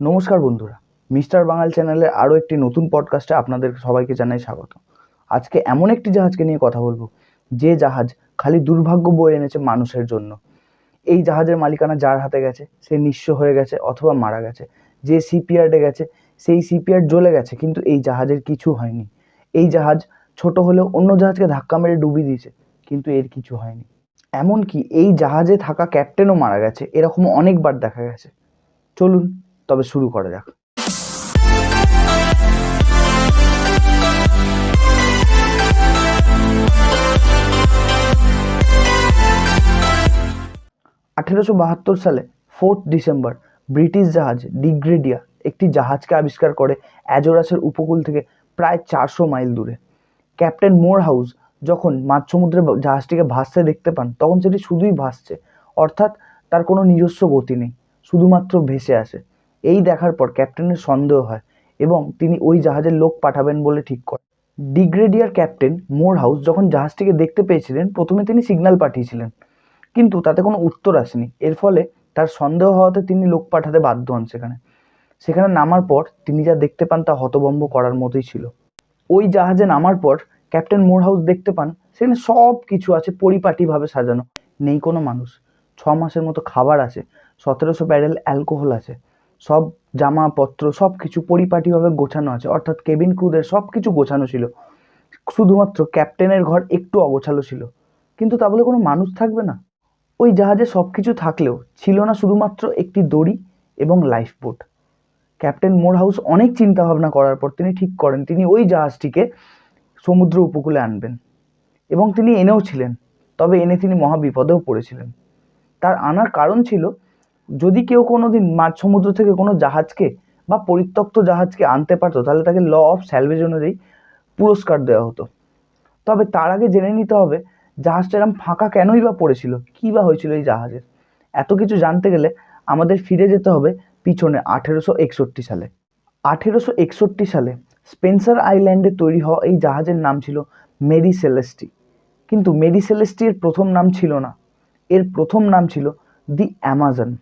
নমস্কার বন্ধুরা। মিস্টার বাঙাল চ্যানেলের আরও একটি নতুন পডকাস্টে আপনাদের সবাইকে জানাই স্বাগত। আজকে এমন একটি জাহাজকে নিয়ে কথা বলব, যে জাহাজ খালি দুর্ভাগ্য বয়ে এনেছে মানুষের জন্য। এই জাহাজের মালিকানা যার হাতে গেছে, সে নিঃস্ব হয়ে গেছে অথবা মারা গেছে। যে সিপিয়ার্ডে গেছে, সেই সিপিয়ার্ড জ্বলে গেছে, কিন্তু এই জাহাজের কিছু হয়নি। এই জাহাজ ছোট হলেও অন্য জাহাজকে ধাক্কা মেরে ডুবিয়ে দিয়েছে, কিন্তু এর কিছু হয়নি। এমনকি এই জাহাজে থাকা ক্যাপ্টেনও মারা গেছে এরকম অনেকবার দেখা গেছে। চলুন তবে শুরু করা যাক। আঠেরোশো বাহাত্তর সালে ফোর্থ ডিসেম্বর ব্রিটিশ জাহাজ ডিগ্রেডিয়া একটি জাহাজকে আবিষ্কার করে অ্যাজোরাসের উপকূল থেকে প্রায় চারশো মাইল দূরে। ক্যাপ্টেন মোর হাউস যখন মাঝ সমুদ্রে জাহাজটিকে ভাসতে দেখতে পান, তখন সেটি শুধুই ভাসছে, অর্থাৎ তার কোনো নিজস্ব গতি নেই, শুধুমাত্র ভেসে আসে। এই দেখার পর ক্যাপ্টেনের সন্দেহ হয় এবং তিনি ওই জাহাজের লোক পাঠাবেন বলে ঠিক করেন। ডিগ্রেডিয়ার ক্যাপ্টেন মোর হাউস যখন জাহাজটিকে দেখতে পেয়েছিলেন, প্রথমে তিনি সিগন্যাল পাঠিয়েছিলেন, কিন্তু তাতে কোনো উত্তর আসেনি। এর ফলে তার সন্দেহ হওয়াতে তিনি লোক পাঠাতে বাধ্য হন সেখানে। সেখানে নামার পর তিনি যা দেখতে পান তা হতভম্ব করার মতোই ছিল। ওই জাহাজে নামার পর ক্যাপ্টেন মোর হাউস দেখতে পান, সেখানে সব কিছু আছে পরিপাটিভাবে সাজানো। নেই কোনো মানুষ। ছ মাসের মতো খাবার আছে, সতেরোশো ব্যারেল অ্যালকোহল আছে। সব জামাপত্র সব কিছু পরিপাটিভাবে গোছানো আছে। অর্থাৎ কেবিন ক্রুদের সব কিছু গোছানো ছিল। শুধুমাত্র ক্যাপ্টেনের ঘর একটু অগোছালো ছিল। কিন্তু তা বলে কোনো মানুষ থাকবে না। ওই জাহাজে সব কিছু থাকলেও ছিল না শুধুমাত্র একটি দড়ি এবং লাইফ বোট ক্যাপ্টেন মোর হাউস অনেক চিন্তা ভাবনা করার পর তিনি ঠিক করেন, তিনি ওই জাহাজটিকে সমুদ্র উপকূলে আনবেন এবং তিনি এনেও ছিলেন। তবে এনে তিনি মহা বিপদেও পড়েছিলেন। তার আনার কারণ ছিল যদি কেউ কোনো দিন মাঝ সমুদ্র থেকে কোনো জাহাজকে বা পরিত্যক্ত জাহাজকে আনতে পারতো, তাহলে তাকে ল অফ স্যালভেজ অনুযায়ী পুরস্কার দেওয়া হতো। তবে তার আগে জেনে নিতে হবে, জাহাজটা এরম ফাঁকা কেনই বা পড়েছিল? কী বা হয়েছিল এই জাহাজের? এত কিছু জানতে গেলে আমাদের ফিরে যেতে হবে পিছনে আঠেরোশো একষট্টি সালে। আঠেরোশো একষট্টি সালে স্পেন্সার আইল্যান্ডে তৈরি হওয়া এই জাহাজের নাম ছিল মেরি সেলেস্টি। কিন্তু মেরি সেলেস্টি এর প্রথম নাম ছিল না। এর প্রথম নাম ছিল দি অ্যামাজন।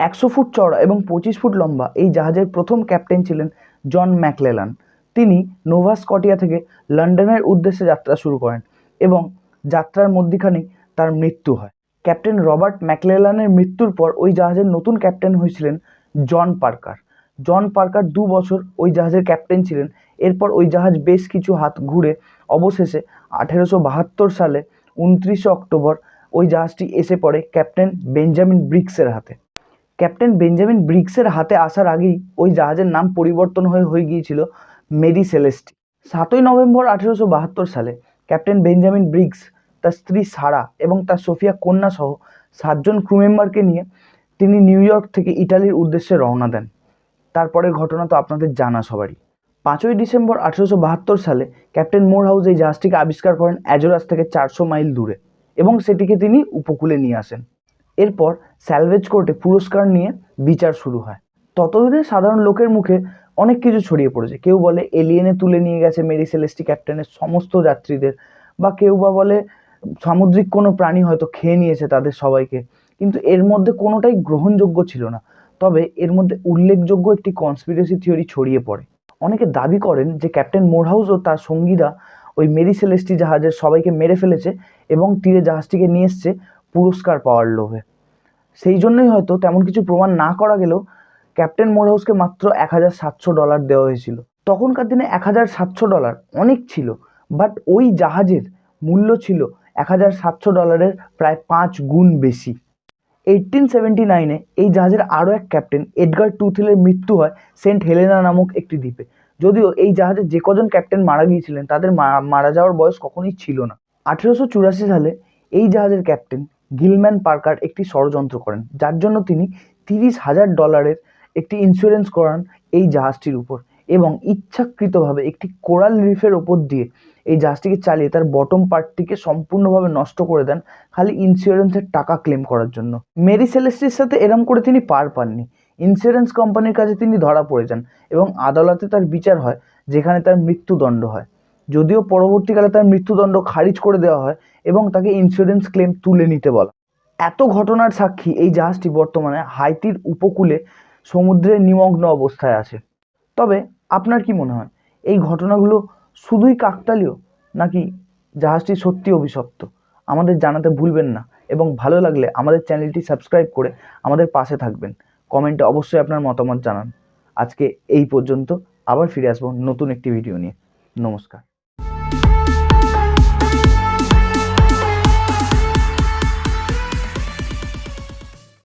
একশো ফুট চড়া এবং পঁচিশ ফুট লম্বা এই জাহাজের প্রথম ক্যাপ্টেন ছিলেন জন ম্যাকলেলান। তিনি নোভা স্কটিয়া থেকে লন্ডনের উদ্দেশ্যে যাত্রা শুরু করেন এবং যাত্রার মধ্যিখানেই তার মৃত্যু হয়। ক্যাপ্টেন রবার্ট ম্যাকলেলানের মৃত্যুর পর ওই জাহাজের নতুন ক্যাপ্টেন হয়েছিলেন জন পার্কার। জন পার্কার দু বছর ওই জাহাজের ক্যাপ্টেন ছিলেন। এরপর ওই জাহাজ বেশ কিছু হাত ঘুরে অবশেষে আঠেরোশো বাহাত্তর সালে উনত্রিশে অক্টোবর ওই জাহাজটি এসে পড়ে ক্যাপ্টেন বেঞ্জামিন ব্রিক্সের হাতে। ক্যাপ্টেন বেঞ্জামিন ব্রিক্সের হাতে আসার আগেই ওই জাহাজের নাম পরিবর্তন হয়ে হয়ে গিয়েছিল মেরি সেলেস্টি। সাতই নভেম্বর আঠেরোশো বাহাত্তর সালে ক্যাপ্টেন বেঞ্জামিন ব্রিক্স তার স্ত্রী সারা এবং তার সোফিয়া কন্যা সহ সাতজন ক্রু মেম্বারকে নিয়ে তিনি নিউ ইয়র্ক থেকে ইটালির উদ্দেশ্যে রওনা দেন। তারপরের ঘটনা তো আপনাদের জানা সবারই। পাঁচই ডিসেম্বর আঠেরোশো বাহাত্তর সালে ক্যাপ্টেন মোর হাউস এই জাহাজটিকে আবিষ্কার করেন অ্যাজোরাস থেকে চারশো মাইল দূরে এবং সেটিকে তিনি উপকূলে নিয়ে আসেন। এরপর স্যালভেজ কোর্টে পুরস্কার নিয়ে বিচার শুরু হয়। ততদিনে সাধারণ লোকের মুখে অনেক কিছু ছড়িয়ে পড়েছে। কেউ বলে এলিয়েনে তুলে নিয়ে গেছে মেরি সেলেস্টি ক্যাপ্টেনের সমস্ত যাত্রীদের বা কেউ বা বলে সামুদ্রিক কোনো প্রাণী হয়তো খেয়ে নিয়েছে তাদের সবাইকে। কিন্তু এর মধ্যে কোনোটাই গ্রহণযোগ্য ছিল না। তবে এর মধ্যে উল্লেখযোগ্য একটি কনস্পিরেসি থিওরি ছড়িয়ে পড়ে। অনেকে দাবি করেন যে ক্যাপ্টেন মোরহাউস ও তার সঙ্গীরা ওই মেরি সেলেস্টি জাহাজের সবাইকে মেরে ফেলেছে এবং তীরে জাহাজটিকে নিয়ে এসছে পুরস্কার পাওয়ার লোভে। সেই জন্যই হয়তো তেমন কিছু প্রমাণ না করা গেলেও ক্যাপ্টেন মোরহাউসকে মাত্র এক হাজার সাতশো ডলার দেওয়া হয়েছিল। তখনকার দিনে এক হাজার সাতশো ডলার অনেক ছিল, বাট ওই জাহাজের মূল্য ছিল এক হাজার সাতশো ডলারের প্রায় পাঁচ গুণ বেশি। এইটিন সেভেন্টি নাইনে এই জাহাজের আরও এক ক্যাপ্টেন, এডগার টুথিলের মৃত্যু হয় সেন্ট হেলেনা নামক একটি দ্বীপে। যদিও এই জাহাজে যে কজন ক্যাপ্টেন মারা গিয়েছিলেন, তাদের মারা যাওয়ার বয়স কখনোই ছিল না। আঠেরোশো চুরাশি সালে এই জাহাজের ক্যাপ্টেন গিলম্যান পার্কার একটি ষড়যন্ত্র করেন, যার জন্য তিনি তিরিশ হাজার ডলারের একটি ইন্স্যুরেন্স করান এই জাহাজটির উপর এবং ইচ্ছাকৃতভাবে একটি কোরাল রিফের ওপর দিয়ে এই জাহাজটিকে চালিয়ে তার বটম পার্টটিকে সম্পূর্ণভাবে নষ্ট করে দেন খালি ইন্স্যুরেন্সের টাকা ক্লেম করার জন্য। মেরি সেলেস্টির সাথে এরম করে তিনি পার পাননি। ইন্স্যুরেন্স কোম্পানির কাছে তিনি ধরা পড়ে যান এবং আদালতে তার বিচার হয়, যেখানে তার মৃত্যুদণ্ড হয়। যদিও পরবর্তীকালে তার মৃত্যুদণ্ড খারিজ করে দেওয়া হয় এবং তাকে ইন্স্যুরেন্স ক্লেম তুলে নিতে বলা এত ঘটনার সাক্ষী এই জাহাজটি বর্তমানে হাইতির উপকূলে সমুদ্রে নিমগ্ন অবস্থায় আছে। তবে আপনার কি মনে হয়, এই ঘটনাগুলো শুধুই কাকতালীয় নাকি জাহাজটি সত্যি অভিশপ্ত? আমাদের জানাতে ভুলবেন না এবং ভালো লাগলে আমাদের চ্যানেলটি সাবস্ক্রাইব করে আমাদের পাশে থাকবেন। কমেন্টে অবশ্যই আপনার মতামত জানান। আজকে এই পর্যন্ত আবার ফিরে আসব নতুন একটি ভিডিও নিয়ে। নমস্কার। you